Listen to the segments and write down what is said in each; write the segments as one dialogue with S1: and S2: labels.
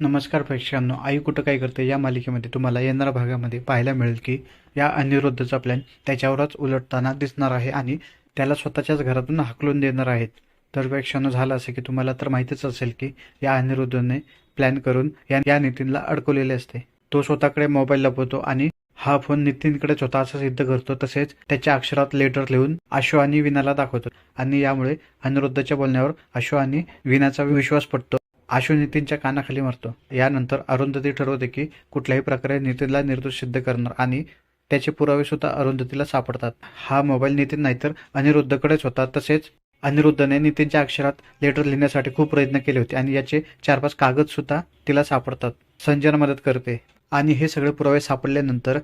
S1: नमस्कार प्रेक्षकांनो आई कुठं काय करते या मालिकेमध्ये तुम्हाला येणाऱ्या भागामध्ये पाहायला मिळेल की या अनिरुद्धचा प्लॅन त्याच्यावरच उलटताना दिसणार आहे आणि त्याला स्वतःच्याच घरातून हाकलून देणार आहेत. तर प्रेक्षकांनो झालं असं की तुम्हाला तर माहितीच असेल की या अनिरुद्धने प्लॅन करून या या नितीनला अडकवलेले असते. तो स्वतःकडे मोबाईल लपवतो आणि हा फोन नितीनकडेच होता असं सिद्ध करतो. तसेच त्याच्या अक्षरात लेटर लिहून आशु आणि विनाला दाखवतो. आणि यामुळे अनिरुद्धच्या बोलण्यावर आशु आणि विनाचा विश्वास पडतो. आशु नितीनच्या कानाखाली मारतो. यानंतर अरुंधती ठरवते की कुठल्याही प्रकारे नितीनला निर्दोष सिद्ध करणार आणि त्याचे पुरावे सुद्धा अरुंधतीला सापडतात. हा मोबाईल नितीन नाहीतर अनिरुद्धकडेच होता. तसेच अनिरुद्धने नितीनच्या अक्षरात लेटर लिहिण्यासाठी खूप प्रयत्न केले होते आणि याचे चार पाच कागद सुद्धा तिला सापडतात. संजना मदत करते. आणि हे सगळे पुरावे सापडल्यानंतर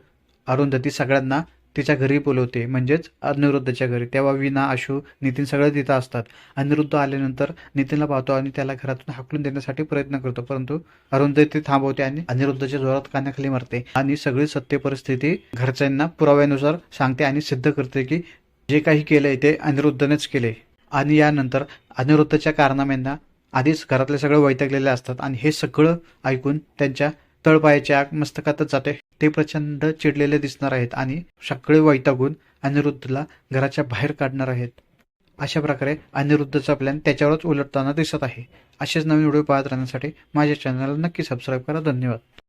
S1: अरुंधती सगळ्यांना तिच्या घरी बोलवते. म्हणजेच अनिरुद्धच्या घरी. तेव्हा विना आशू नितीन सगळे तिथं असतात. अनिरुद्ध आल्यानंतर नितीनला पाहतो आणि त्याला घरातून हाकलून देण्यासाठी प्रयत्न करतो. परंतु अरुंधती थांबवते आणि अनिरुद्धच्या जोरात कानाखाली मारते आणि सगळी सत्य परिस्थिती घरच्यांना पुराव्यानुसार सांगते आणि सिद्ध करते की जे काही केलंय ते अनिरुद्धनेच केले. आणि यानंतर अनिरुद्धच्या कारनाम्यांना आधीच घरातले सगळे वैतागलेले असतात आणि हे सगळं ऐकून त्यांच्या तळपायाची आग मस्तकातच जाते. ते प्रचंड चिडलेले दिसणार आहेत आणि सगळे वैतागून अनिरुद्धला घराच्या बाहेर काढणार आहेत. अशा प्रकारे अनिरुद्धचा प्लॅन त्याच्यावरच उलटताना दिसत आहे. असेच नवीन व्हिडिओ पाहत राहण्यासाठी माझ्या चॅनलला नक्की सबस्क्राईब करा. धन्यवाद.